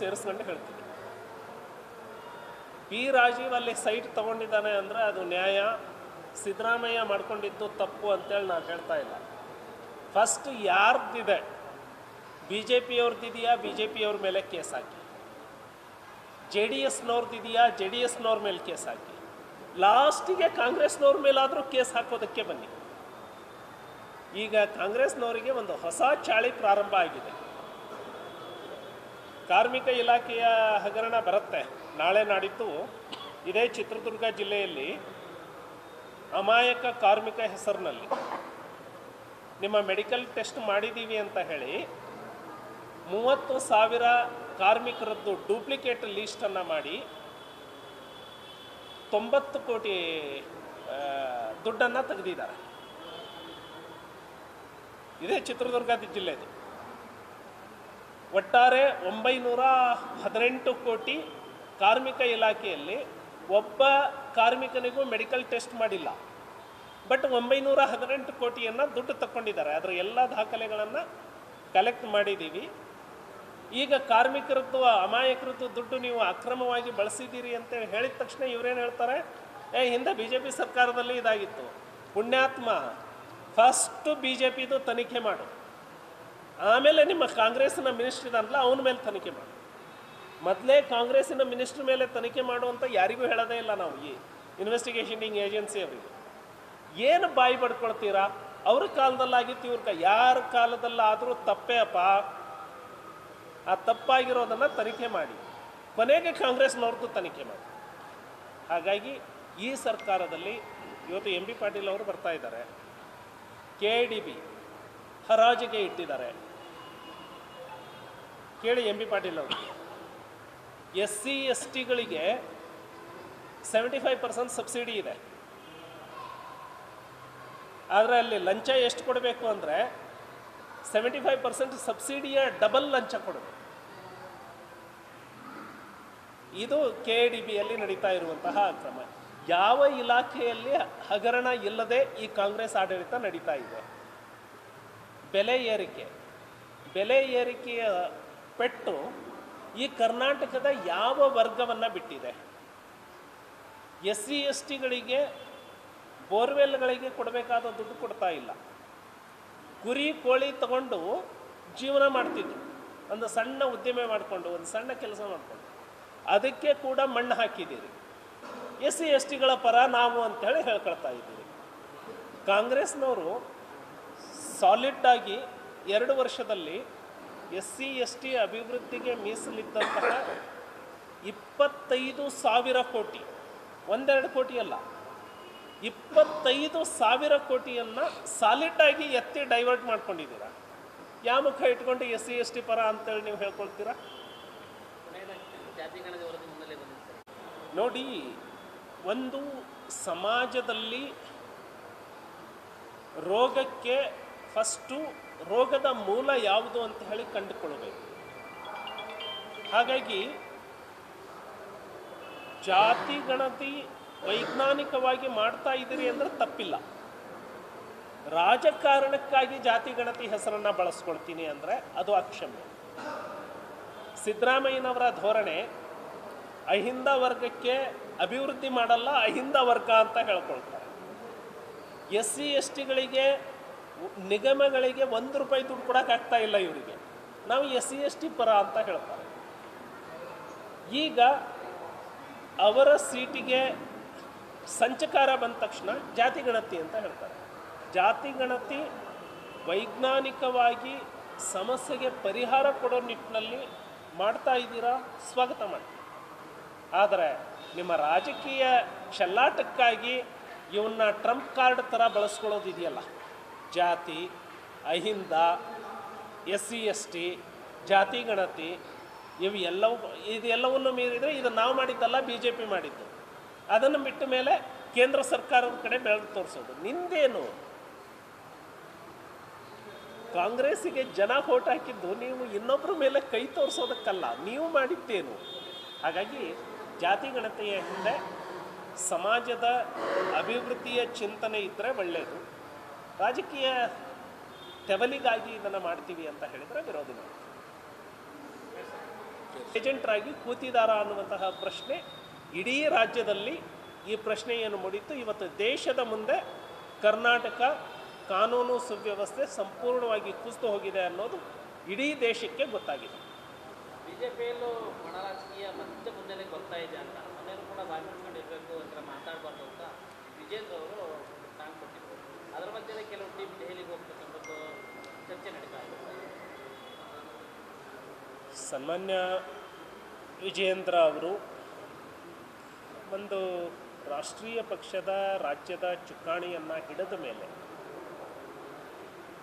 ಸೇರಿಸ್ಕೊಂಡು ಹೇಳ್ತೀನಿ ಪಿ ರಾಜೀವ್ ಅಲ್ಲಿ ಸೈಟ್ ತಗೊಂಡಿದ್ದಾನೆ ಅಂದರೆ ಅದು ನ್ಯಾಯ, ಸಿದ್ದರಾಮಯ್ಯ ಮಾಡ್ಕೊಂಡಿದ್ದು ತಪ್ಪು ಅಂತೇಳಿ ನಾನು ಹೇಳ್ತಾ ಇಲ್ಲ. ಫಸ್ಟ್ ಯಾರ್ದಿದೆ? ಬಿ ಜೆ ಪಿಯವ್ರದ್ದಿದೆಯಾ ಬಿ ಜೆ ಪಿಯವ್ರ ಮೇಲೆ ಕೇಸ್ ಹಾಕಿ. ಜೆ ಡಿ ಎಸ್ನವ್ರದ್ದಿದೆಯಾ ಜೆ ಡಿ ಎಸ್ನವ್ರ ಮೇಲೆ ಕೇಸ್ ಹಾಕಿ. ಲಾಸ್ಟಿಗೆ ಕಾಂಗ್ರೆಸ್ನವ್ರ ಮೇಲಾದರೂ ಕೇಸ್ ಹಾಕೋದಕ್ಕೆ ಬನ್ನಿ. ಈಗ ಕಾಂಗ್ರೆಸ್ನವರಿಗೆ ಒಂದು ಹೊಸ ಚಾಳಿ ಪ್ರಾರಂಭ ಆಗಿದೆ. ಕಾರ್ಮಿಕ ಇಲಾಖೆಯ ಹಗರಣ ಬರುತ್ತೆ. ನಾಳೆ ನಾಡಿದ್ದು ಇದೇ ಚಿತ್ರದುರ್ಗ ಜಿಲ್ಲೆಯಲ್ಲಿ ಅಮಾಯಕ ಕಾರ್ಮಿಕ ಹೆಸರಿನಲ್ಲಿ ನಿಮ್ಮ ಮೆಡಿಕಲ್ ಟೆಸ್ಟ್ ಮಾಡಿದ್ದೀವಿ ಅಂತ ಹೇಳಿ ಮೂವತ್ತು ಸಾವಿರ ಕಾರ್ಮಿಕರದ್ದು ಡೂಪ್ಲಿಕೇಟ್ ಲೀಸ್ಟನ್ನು ಮಾಡಿ ತೊಂಬತ್ತು ಕೋಟಿ ದುಡ್ಡನ್ನು ತೆಗೆದಿದ್ದಾರೆ. ಇದೇ ಚಿತ್ರದುರ್ಗ ಜಿಲ್ಲೆದು. ಒಟ್ಟಾರೆ ಒಂಬೈನೂರ ಹದಿನೆಂಟು ಕೋಟಿ ಕಾರ್ಮಿಕ ಇಲಾಖೆಯಲ್ಲಿ ಒಬ್ಬ ಕಾರ್ಮಿಕನಿಗೂ ಮೆಡಿಕಲ್ ಟೆಸ್ಟ್ ಮಾಡಿಲ್ಲ. ಬಟ್ ಒಂಬೈನೂರ ಹದಿನೆಂಟು ಕೋಟಿಯನ್ನು ದುಡ್ಡು ತಕ್ಕೊಂಡಿದ್ದಾರೆ. ಅದರ ಎಲ್ಲ ದಾಖಲೆಗಳನ್ನು ಕಲೆಕ್ಟ್ ಮಾಡಿದ್ದೀವಿ ಈಗ ಕಾರ್ಮಿಕರದ್ದು, ಅಮಾಯಕರದ್ದು ದುಡ್ಡು ನೀವು ಅಕ್ರಮವಾಗಿ ಬಳಸಿದ್ದೀರಿ ಅಂತ ಹೇಳಿದ ತಕ್ಷಣ ಇವರೇನು ಹೇಳ್ತಾರೆ? ಏ, ಹಿಂದೆ ಬಿ ಜೆ ಪಿ ಸರ್ಕಾರದಲ್ಲಿ ಇದಾಗಿತ್ತು. ಪುಣ್ಯಾತ್ಮ ಫಸ್ಟು ಬಿ ಜೆ ಪಿದು ತನಿಖೆ ಮಾಡು. ಆಮೇಲೆ ನಿಮ್ಮ ಕಾಂಗ್ರೆಸ್ನ ಮಿನಿಸ್ಟ್ರ್ ಇದಾನಲ್ಲ, ಅವನ ಮೇಲೆ ತನಿಖೆ ಮಾಡಿ. ಮೊದಲೇ ಕಾಂಗ್ರೆಸ್ಸಿನ ಮಿನಿಸ್ಟ್ರ್ ಮೇಲೆ ತನಿಖೆ ಮಾಡುವಂಥ ಯಾರಿಗೂ ಹೇಳೋದೇ ಇಲ್ಲ ನಾವು. ಈ ಇನ್ವೆಸ್ಟಿಗೇಷನಿಂಗ್ ಏಜೆನ್ಸಿ ಅವರಿಗೆ. ಏನು ಬಾಯಿ ಪಡ್ಕೊಳ್ತೀರಾ ಅವ್ರ ಕಾಲದಲ್ಲಾಗಿತ್ತು ಇವ್ರ ಯಾರ ಕಾಲದಲ್ಲಾದರೂ ತಪ್ಪೇ ಅಪ್ಪ ಆ ತಪ್ಪಾಗಿರೋದನ್ನು ತನಿಖೆ ಮಾಡಿ. ಕೊನೆಗೆ ಕಾಂಗ್ರೆಸ್ನವ್ರದ್ದು ತನಿಖೆ ಮಾಡಿ. ಹಾಗಾಗಿ ಈ ಸರ್ಕಾರದಲ್ಲಿ ಇವತ್ತು ಎಂ ಬಿ ಪಾಟೀಲ್ ಅವರು ಬರ್ತಾ ಇದ್ದಾರೆ. K D B. ಹರಾಜಿಗೆ ಇಟ್ಟಿದ್ದಾರೆ. ಕೇಳಿ ಎಂ ಬಿ ಪಾಟೀಲ್ ಅವರು. ಎಸ್ ಸಿ, ಎಸ್ ಟಿಗಳಿಗೆ ಸೆವೆಂಟಿ ಫೈವ್ ಪರ್ಸೆಂಟ್ ಸಬ್ಸಿಡಿ ಇದೆ. ಆದರೆ ಅಲ್ಲಿ ಲಂಚ ಎಷ್ಟು ಕೊಡಬೇಕು ಅಂದರೆ ಸೆವೆಂಟಿ ಫೈವ್ ಪರ್ಸೆಂಟ್ ಸಬ್ಸಿಡಿಯ ಡಬಲ್ ಲಂಚ ಕೊಡಬೇಕು. ಇದು ಕೆ ಡಿ ಬಿಯಲ್ಲಿ ನಡೀತಾ ಇರುವಂತಹ ಅಕ್ರಮ. ಯಾವ ಇಲಾಖೆಯಲ್ಲಿ ಹಗರಣ ಇಲ್ಲದೆ ಈ ಕಾಂಗ್ರೆಸ್ ಆಡಳಿತ ನಡೀತಾ ಇದೆ? ಬೆಲೆ ಏರಿಕೆ. ಬೆಲೆ ಏರಿಕೆಯ ಪೆಟ್ಟು ಈ ಕರ್ನಾಟಕದ ಯಾವ ವರ್ಗವನ್ನು ಬಿಟ್ಟಿದೆ? ಎಸ್ ಸಿ ಎಸ್ ಟಿಗಳಿಗೆ, ಬೋರ್ವೆಲ್ಗಳಿಗೆ ಕೊಡಬೇಕಾದ ದುಡ್ಡು ಕೊಡ್ತಾ ಇಲ್ಲ. ಕುರಿ, ಕೋಳಿ ತಗೊಂಡು ಜೀವನ ಮಾಡ್ತಿದ್ರು. ಒಂದು ಸಣ್ಣ ಉದ್ಯಮೆ ಮಾಡಿಕೊಂಡು, ಒಂದು ಸಣ್ಣ ಕೆಲಸ ಮಾಡಿಕೊಂಡು. ಅದಕ್ಕೆ ಕೂಡ ಮಣ್ಣು ಹಾಕಿದ್ದೀರಿ. ಎಸ್ ಸಿ ಎಸ್ ಟಿಗಳ ಪರ ನಾವು ಅಂತೇಳಿ ಹೇಳ್ಕೊಳ್ತಾ ಇದ್ದೀರಿ. ಕಾಂಗ್ರೆಸ್ನವರು ಸಾಲಿಡ್ ಆಗಿ ಎರಡು ವರ್ಷದಲ್ಲಿ ಎಸ್ ಸಿ, ಎಸ್ ಟಿ ಅಭಿವೃದ್ಧಿಗೆ ಮೀಸಲಿದ್ದಂತಹ ಇಪ್ಪತ್ತೈದು ಸಾವಿರ ಕೋಟಿ, ಒಂದೆರಡು ಕೋಟಿ ಅಲ್ಲ, ಇಪ್ಪತ್ತೈದು ಸಾವಿರ ಕೋಟಿಯನ್ನು ಸಾಲಿಡ್ಡಾಗಿ ಎತ್ತಿ ಡೈವರ್ಟ್ ಮಾಡ್ಕೊಂಡಿದ್ದೀರಾ? ಯಾವ ಮುಖ ಇಟ್ಕೊಂಡು ಎಸ್ ಸಿ, ಎಸ್ ಟಿ ಪರ ಅಂತೇಳಿ ನೀವು ಹೇಳ್ಕೊಳ್ತೀರಾ? ನೋಡಿ, ಒಂದು ಸಮಾಜದಲ್ಲಿ ರೋಗಕ್ಕೆ ಫಸ್ಟು ರೋಗದ ಮೂಲ ಯಾವುದು ಅಂತ ಹೇಳಿ ಕಂಡುಕೊಳ್ಬೇಕು ಹಾಗಾಗಿ ಜಾತಿ, ಗಣತಿ ವೈಜ್ಞಾನಿಕವಾಗಿ ಮಾಡ್ತಾ ಇದ್ದೀರಿ ಅಂದರೆ ತಪ್ಪಿಲ್ಲ. ರಾಜಕಾರಣಕ್ಕಾಗಿ ಜಾತಿ, ಗಣತಿ ಹೆಸರನ್ನು ಬಳಸ್ಕೊಳ್ತೀನಿ ಅಂದರೆ ಅದು ಅಕ್ಷಮ್ಯ. ಸಿದ್ದರಾಮಯ್ಯನವರ ಧೋರಣೆ ಅಹಿಂದ ವರ್ಗಕ್ಕೆ ಅಭಿವೃದ್ಧಿ ಮಾಡಲ್ಲ, ಅಹಿಂದ ವರ್ಗ ಅಂತ ಹೇಳ್ಕೊಳ್ತಾರೆ. ಎಸ್ ಸಿ, ಎಸ್ ಟಿಗಳಿಗೆ ನಿಗಮಗಳಿಗೆ ಒಂದು ರೂಪಾಯಿ ದುಡ್ಡು ಕೊಡೋಕ್ಕಾಗ್ತಾ ಇಲ್ಲ ಇವರಿಗೆ. ನಾವು ಎಸ್ ಸಿ, ಎಸ್ ಟಿ ಪರ ಅಂತ ಹೇಳ್ತಾರೆ. ಈಗ ಅವರ ಸೀಟಿಗೆ ಸಂಚಕಾರ ಬಂದ ತಕ್ಷಣ ಜಾತಿ ಗಣತಿ ಅಂತ ಹೇಳ್ತಾರೆ. ಜಾತಿ ಗಣತಿ ವೈಜ್ಞಾನಿಕವಾಗಿ ಸಮಸ್ಯೆಗೆ ಪರಿಹಾರ ಕೊಡೋ ನಿಟ್ಟಿನಲ್ಲಿ ಮಾಡ್ತಾ ಇದ್ದೀರಾ? ಸ್ವಾಗತ ಮಾಡಿ ಆದರೆ ನಿಮ್ಮ ರಾಜಕೀಯ ಚೆಲ್ಲಾಟಕ್ಕಾಗಿ ಇವನ್ನ ಟ್ರಂಪ್ ಕಾರ್ಡ್ ಥರ ಬಳಸ್ಕೊಳ್ಳೋದಿದೆಯಲ್ಲ? ಜಾತಿ, AHINDA S C S T ಜಾತಿ, ಗಣತಿ, ಇವು ಎಲ್ಲವೂ, ಇದೆಲ್ಲವನ್ನು ಮೀರಿದರೆ ಇದು ನಾವು ಮಾಡಿದ್ದಲ್ಲ ಬಿ ಜೆ ಪಿ ಮಾಡಿದ್ದು. ಅದನ್ನು ಬಿಟ್ಟ ಮೇಲೆ ಕೇಂದ್ರ ಸರ್ಕಾರದ ಕಡೆ ಬೆಳೆದು ತೋರಿಸೋದು. ನಿಂದೇನು? ಕಾಂಗ್ರೆಸ್ಸಿಗೆ ಜನ ಓಟ್ ಹಾಕಿದ್ದು ನೀವು ಇನ್ನೊಬ್ಬರ ಮೇಲೆ ಕೈ ತೋರಿಸೋದಕ್ಕಲ್ಲ, ನೀವು ಮಾಡಿದ್ದೇನು? ಹಾಗಾಗಿ ಜಾತಿ ಗಣತಿಯ ಹಿಂದೆ ಸಮಾಜದ ಅಭಿವೃದ್ಧಿಯ ಚಿಂತನೆ ಇದ್ದರೆ ಒಳ್ಳೆಯದು ರಾಜಕೀಯ ತೆವಲಿಗಾಗಿ ಇದನ್ನು ಮಾಡ್ತೀವಿ ಅಂತ ಹೇಳಿದರೆ ವಿರೋಧಿ ಮಾಡ್ತೀವಿ ಏಜೆಂಟ್ರಾಗಿ ಕೂತಿದಾರ ಅನ್ನುವಂತಹ ಪ್ರಶ್ನೆ ಇಡೀ ರಾಜ್ಯದಲ್ಲಿ ಈ ಪ್ರಶ್ನೆಯನ್ನು ಮೂಡಿತ್ತು. ಇವತ್ತು ದೇಶದ ಮುಂದೆ ಕರ್ನಾಟಕ ಕಾನೂನು ಸುವ್ಯವಸ್ಥೆ ಸಂಪೂರ್ಣವಾಗಿ ಕುಸಿದು ಹೋಗಿದೆ ಅನ್ನೋದು ಇಡೀ ದೇಶಕ್ಕೆ ಗೊತ್ತಾಗಿದೆ. ಬಿಜೆಪಿಯಲ್ಲೂ ಮತ್ತೆ ಮುಂದೆ ಅಂತ. ಕೂಡ ಅಂತ ಮಾತಾಡಬಾರ್ದು ಅಂತ ವಿಜೇಂದ್ರ ಅವರು ಅದರ ಮಧ್ಯೆ ಕೆಲವು ಟೀಮ್ ದೆಹಲಿಗೆ ಹೋಗ್ತಕ್ಕಂಥದ್ದು ಚರ್ಚೆ ನಡೀತಾ ಇದೆ. ಸನ್ಮಾನ್ಯ ವಿಜಯೇಂದ್ರ ಅವರು ಒಂದು ರಾಷ್ಟ್ರೀಯ ಪಕ್ಷದ ರಾಜ್ಯದ ಚುಕ್ಕಾಣಿಯನ್ನು ಹಿಡಿದ ಮೇಲೆ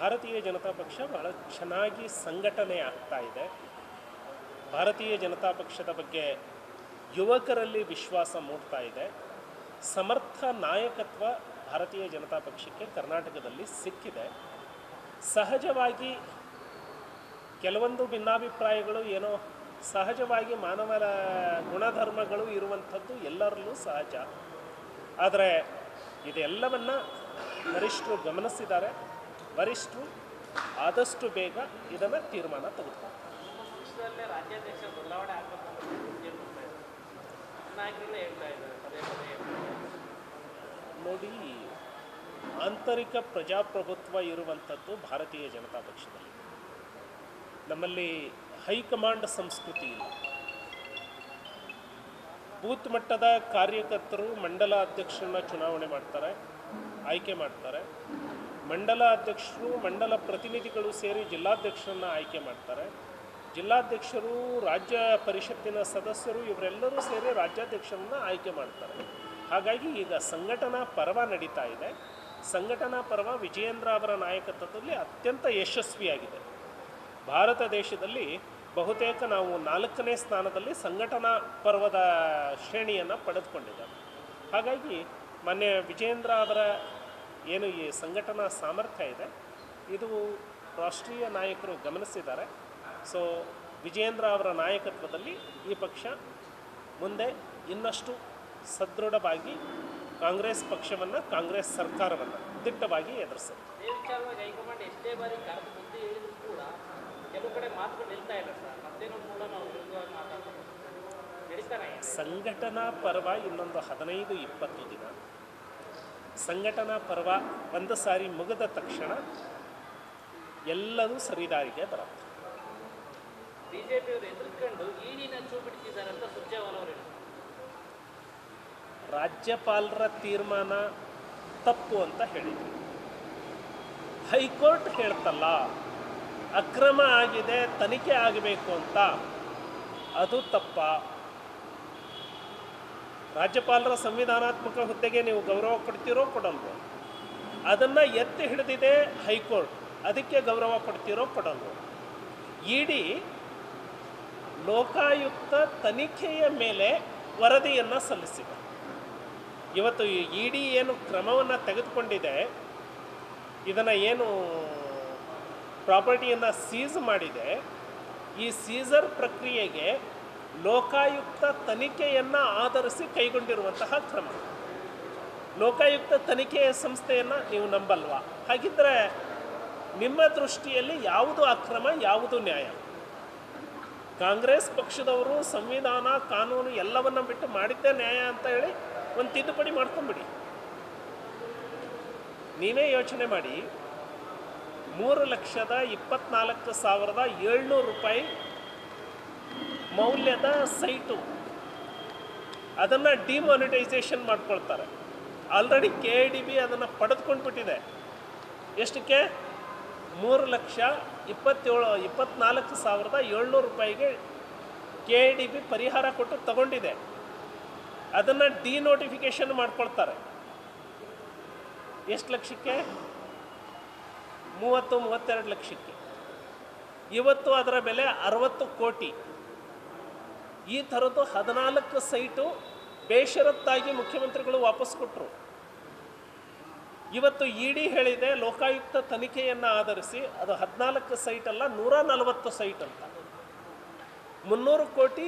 ಭಾರತೀಯ ಜನತಾ ಪಕ್ಷ ಬಹಳ ಚೆನ್ನಾಗಿ ಸಂಘಟನೆ ಆಗ್ತಾ ಇದೆ. ಭಾರತೀಯ ಜನತಾ ಪಕ್ಷದ ಬಗ್ಗೆ ಯುವಕರಲ್ಲಿ ವಿಶ್ವಾಸ ಮೂಡ್ತಾ ಇದೆ. ಸಮರ್ಥ ನಾಯಕತ್ವ ಭಾರತೀಯ ಜನತಾ ಪಕ್ಷಕ್ಕೆ ಕರ್ನಾಟಕದಲ್ಲಿ ಸಿಕ್ಕಿದೆ. ಸಹಜವಾಗಿ ಕೆಲವೊಂದು ಭಿನ್ನಾಭಿಪ್ರಾಯಗಳು ಏನೋ ಸಹಜವಾಗಿ ಮಾನವರ ಗುಣಧರ್ಮಗಳು ಇರುವಂಥದ್ದು ಎಲ್ಲರಲ್ಲೂ ಸಹಜ. ಆದರೆ ಇದೆಲ್ಲವನ್ನ ವರಿಷ್ಠರು ಗಮನಿಸಿದ್ದಾರೆ. ವರಿಷ್ಠರು ಆದಷ್ಟು ಬೇಗ ಇದನ್ನು ತೀರ್ಮಾನ ತೆಗೆದುಕೊಂಡು ರಾಜ್ಯಾಧ್ಯಕ್ಷ ಹೇಳ್ತಾ ಇದ್ದಾರೆ ಪದೇ ಪದೇ ಹೇಳ್ತಾ ಇದ್ದಾರೆ. ನೋಡಿ, ಆಂತರಿಕ ಪ್ರಜಾಪ್ರಭುತ್ವ ಇರುವಂಥದ್ದು ಭಾರತೀಯ ಜನತಾ ಪಕ್ಷದಲ್ಲಿ. ನಮ್ಮಲ್ಲಿ ಹೈಕಮಾಂಡ್ ಸಂಸ್ಕೃತಿ ಇಲ್ಲ. ಬೂತ್ ಮಟ್ಟದ ಕಾರ್ಯಕರ್ತರು ಮಂಡಲ ಅಧ್ಯಕ್ಷರನ್ನ ಚುನಾವಣೆ ಮಾಡ್ತಾರೆ, ಆಯ್ಕೆ ಮಾಡ್ತಾರೆ. ಮಂಡಲ ಅಧ್ಯಕ್ಷರು, ಮಂಡಲ ಪ್ರತಿನಿಧಿಗಳು ಸೇರಿ ಜಿಲ್ಲಾಧ್ಯಕ್ಷರನ್ನ ಆಯ್ಕೆ ಮಾಡ್ತಾರೆ. ಜಿಲ್ಲಾಧ್ಯಕ್ಷರು, ರಾಜ್ಯ ಪರಿಷತ್ತಿನ ಸದಸ್ಯರು, ಇವರೆಲ್ಲರೂ ಸೇರಿ ರಾಜ್ಯಾಧ್ಯಕ್ಷರನ್ನ ಆಯ್ಕೆ ಮಾಡ್ತಾರೆ. ಹಾಗಾಗಿ ಈಗ ಸಂಘಟನಾ ಪರ್ವ ನಡೀತಾ ಇದೆ. ಸಂಘಟನಾ ಪರ್ವ ವಿಜಯೇಂದ್ರ ಅವರ ನಾಯಕತ್ವದಲ್ಲಿ ಅತ್ಯಂತ ಯಶಸ್ವಿಯಾಗಿದೆ. ಭಾರತ ದೇಶದಲ್ಲಿ ಬಹುತೇಕ ನಾವು ನಾಲ್ಕನೇ ಸ್ಥಾನದಲ್ಲಿ ಸಂಘಟನಾ ಪರ್ವದ ಶ್ರೇಣಿಯನ್ನು ಪಡೆದುಕೊಂಡಿದ್ದೇವೆ. ಹಾಗಾಗಿ ಮೊನ್ನೆ ವಿಜೇಂದ್ರ ಅವರ ಏನು ಈ ಸಂಘಟನಾ ಸಾಮರ್ಥ್ಯ ಇದೆ, ಇದು ರಾಷ್ಟ್ರೀಯ ನಾಯಕರು ಗಮನಿಸಿದ್ದಾರೆ. ಸೊ ವಿಜೇಂದ್ರ ಅವರ ನಾಯಕತ್ವದಲ್ಲಿ ಈ ಪಕ್ಷ ಮುಂದೆ ಇನ್ನಷ್ಟು ಸದೃಢವಾಗಿ ಕಾಂಗ್ರೆಸ್ ಪಕ್ಷವನ್ನು ಕಾಂಗ್ರೆಸ್ ಸರ್ಕಾರವನ್ನು ದಿಟ್ಟವಾಗಿ ಎದುರಿಸುತ್ತೆ ಸಂಘಟನಾ ಪರ್ವ ಇನ್ನೊಂದು ಹದಿನೈದು ಇಪ್ಪತ್ತು ದಿನ. ಸಂಘಟನಾ ಪರ್ವ ಒಂದು ಸಾರಿ ಮುಗಿದ ತಕ್ಷಣ ಎಲ್ಲದೂ ಸರಿದಾರಿಗೆ ಬರುತ್ತೆ. ಬಿಜೆಪಿಯವರು ಎದುರ್ಕೊಂಡು ಈಡಿನ ಚೂ ಬಿಡ್ತಿದ್ದಾರೆ ಅಂತ ಸುರ್ಜೇವಾಲ ಅವರು ಹೇಳಿದ್ರು. ರಾಜ್ಯಪಾಲರ ತೀರ್ಮಾನ ತಪ್ಪು ಅಂತ ಹೇಳಿದರು. ಹೈಕೋರ್ಟ್ ಹೇಳ್ತಲ್ಲ, ಅಕ್ರಮ ಆಗಿದೆ, ತನಿಖೆ ಆಗಬೇಕು ಅಂತ. ಅದು ತಪ್ಪ. ರಾಜ್ಯಪಾಲರ ಸಂವಿಧಾನಾತ್ಮಕ ಹುದ್ದೆಗೆ ನೀವು ಗೌರವ ಕೊಡ್ತೀರೋ ಕೊಡಲ್ವೋ? ಅದನ್ನು ಎತ್ತಿ ಹಿಡಿದಿದೆ ಹೈಕೋರ್ಟ್. ಅದಕ್ಕೆ ಗೌರವ ಕೊಡ್ತೀರೋ ಕೊಡಲ್ವೋ? ಇಡಿ ಲೋಕಾಯುಕ್ತ ತನಿಖೆಯ ಮೇಲೆ ವರದಿಯನ್ನು ಸಲ್ಲಿಸಿದೆ. ಇವತ್ತು ಇ ಡಿ ಏನು ಕ್ರಮವನ್ನು ತೆಗೆದುಕೊಂಡಿದೆ, ಇದನ್ನು ಏನು ಪ್ರಾಪರ್ಟಿಯನ್ನು ಸೀಸ್ ಮಾಡಿದೆ, ಈ ಸೀಸರ್ ಪ್ರಕ್ರಿಯೆಗೆ ಲೋಕಾಯುಕ್ತ ತನಿಖೆಯನ್ನು ಆಧರಿಸಿ ಕೈಗೊಂಡಿರುವಂತಹ ಕ್ರಮ. ಲೋಕಾಯುಕ್ತ ತನಿಖೆಯ ಸಂಸ್ಥೆಯನ್ನು ನೀವು ನಂಬಲ್ವಾ? ಹಾಗಿದ್ದರೆ ನಿಮ್ಮ ದೃಷ್ಟಿಯಲ್ಲಿ ಯಾವುದು ಅಕ್ರಮ, ಯಾವುದು ನ್ಯಾಯ? ಕಾಂಗ್ರೆಸ್ ಪಕ್ಷದವರು ಸಂವಿಧಾನ, ಕಾನೂನು ಎಲ್ಲವನ್ನ ಬಿಟ್ಟು ಮಾಡಿದ್ದೇ ನ್ಯಾಯ ಅಂತ ಹೇಳಿ ಒಂದು ತಿದ್ದುಪಡಿ ಮಾಡ್ಕೊಂಬಿಡಿ. ನೀವೇ ಯೋಚನೆ ಮಾಡಿ, ಮೂರು ಲಕ್ಷದ ಇಪ್ಪತ್ನಾಲ್ಕು ಸಾವಿರದ ಏಳ್ನೂರು ರೂಪಾಯಿ ಮೌಲ್ಯದ ಸೈಟು. ಅದನ್ನು ಡಿಮಾನಿಟೈಸೇಷನ್ ಮಾಡ್ಕೊಳ್ತಾರೆ. ಆಲ್ರೆಡಿ ಕೆ ಡಿ ಬಿ ಅದನ್ನು ಪಡೆದುಕೊಂಡ್ಬಿಟ್ಟಿದೆ. ಎಷ್ಟಕ್ಕೆ? ಮೂರು ಲಕ್ಷ ಇಪ್ಪತ್ತೇಳು, ಇಪ್ಪತ್ನಾಲ್ಕು ಸಾವಿರದ ಏಳ್ನೂರು ರೂಪಾಯಿಗೆ ಕೆ ಡಿ ಬಿ ಪರಿಹಾರ ಕೊಟ್ಟು ತಗೊಂಡಿದೆ. ಅದನ್ನು ಡಿನೋಟಿಫಿಕೇಷನ್ ಮಾಡ್ಕೊಳ್ತಾರೆ. ಎಷ್ಟು ಲಕ್ಷಕ್ಕೆ? ಮೂವತ್ತು, ಮೂವತ್ತೆರಡು ಲಕ್ಷಕ್ಕೆ. ಇವತ್ತು ಅದರ ಬೆಲೆ ಅರವತ್ತು ಕೋಟಿ. ಈ ಥರದ್ದು ಹದಿನಾಲ್ಕು ಸೈಟು ಬೇಷರತ್ತಾಗಿ ಮುಖ್ಯಮಂತ್ರಿಗಳು ವಾಪಸ್ ಕೊಟ್ಟರು ಇವತ್ತು ಇ ಡಿ ಹೇಳಿದೆ, ಲೋಕಾಯುಕ್ತ ತನಿಖೆಯನ್ನು ಆಧರಿಸಿ, ಅದು ಹದಿನಾಲ್ಕು ಸೈಟ್ ಅಲ್ಲ ನೂರ ನಲವತ್ತು ಸೈಟ್ ಅಂತ. ಮುನ್ನೂರು ಕೋಟಿ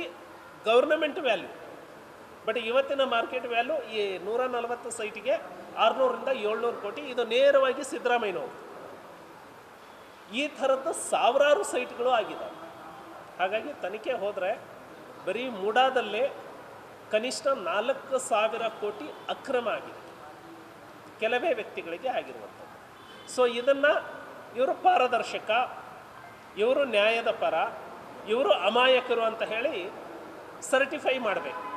ಗೌರ್ನಮೆಂಟ್ ವ್ಯಾಲ್ಯೂ. ಬಟ್ ಇವತ್ತಿನ ಮಾರ್ಕೆಟ್ ವ್ಯಾಲ್ಯೂ ಈ ನೂರ ನಲವತ್ತು ಸೈಟಿಗೆ ಆರುನೂರಿಂದ ಏಳ್ನೂರು ಕೋಟಿ. ಇದು ನೇರವಾಗಿ ಸಿದ್ದರಾಮಯ್ಯನವರು. ಈ ಥರದ್ದು ಸಾವಿರಾರು ಸೈಟ್ಗಳು ಆಗಿದೆ. ಹಾಗಾಗಿ ತನಿಖೆ ಹೋದರೆ ಬರೀ ಮೂಡಾದಲ್ಲೇ ಕನಿಷ್ಠ ನಾಲ್ಕು ಸಾವಿರ ಕೋಟಿ ಅಕ್ರಮ ಆಗಿದೆ. ಕೆಲವೇ ವ್ಯಕ್ತಿಗಳಿಗೆ ಆಗಿರುವಂಥದ್ದು. ಸೊ ಇದನ್ನು ಇವರು ಪಾರದರ್ಶಕ, ಇವರು ನ್ಯಾಯದ ಪರ, ಇವರು ಅಮಾಯಕರು ಅಂತ ಹೇಳಿ ಸರ್ಟಿಫೈ ಮಾಡಬೇಕು.